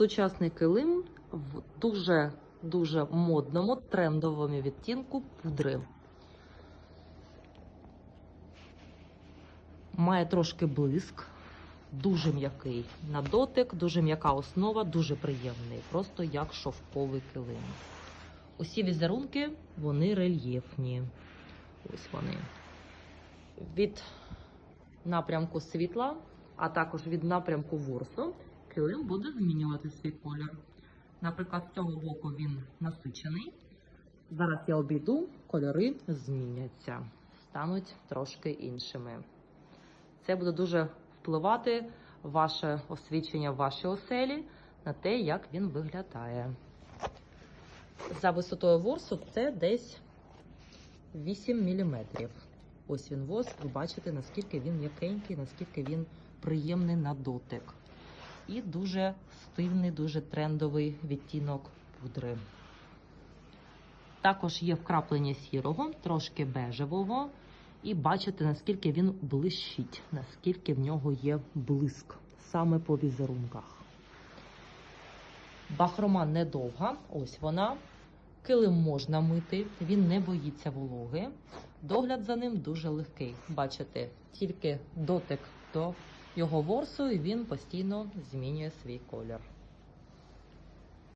Сучасний килим в дуже дуже модному трендовому відтінку пудри. Має трошки блиск, дуже м'який на дотик, дуже м'яка основа, дуже приємний, просто як шовковий килим. Усі візерунки вони рельєфні. Ось вони. Від напрямку світла, а також від напрямку ворсу, килим буде змінювати свій колір. Наприклад, з цього боку він насичений. Зараз я обійду, кольори зміняться, стануть трошки іншими. Це буде дуже впливати ваше освічення в вашій оселі на те, як він виглядає. За висотою ворсу це десь 8 мм. Ось він воск, ви бачите, наскільки він м'якенький, наскільки він приємний на дотик. І дуже стильний, дуже трендовий відтінок пудри. Також є вкраплення сірого, трошки бежевого. І бачите, наскільки він блищить, наскільки в нього є блиск саме по візерунках. Бахрома недовга, ось вона. Килим можна мити, він не боїться вологи. Догляд за ним дуже легкий. Бачите, тільки дотик до його ворсу, і він постійно змінює свій колір.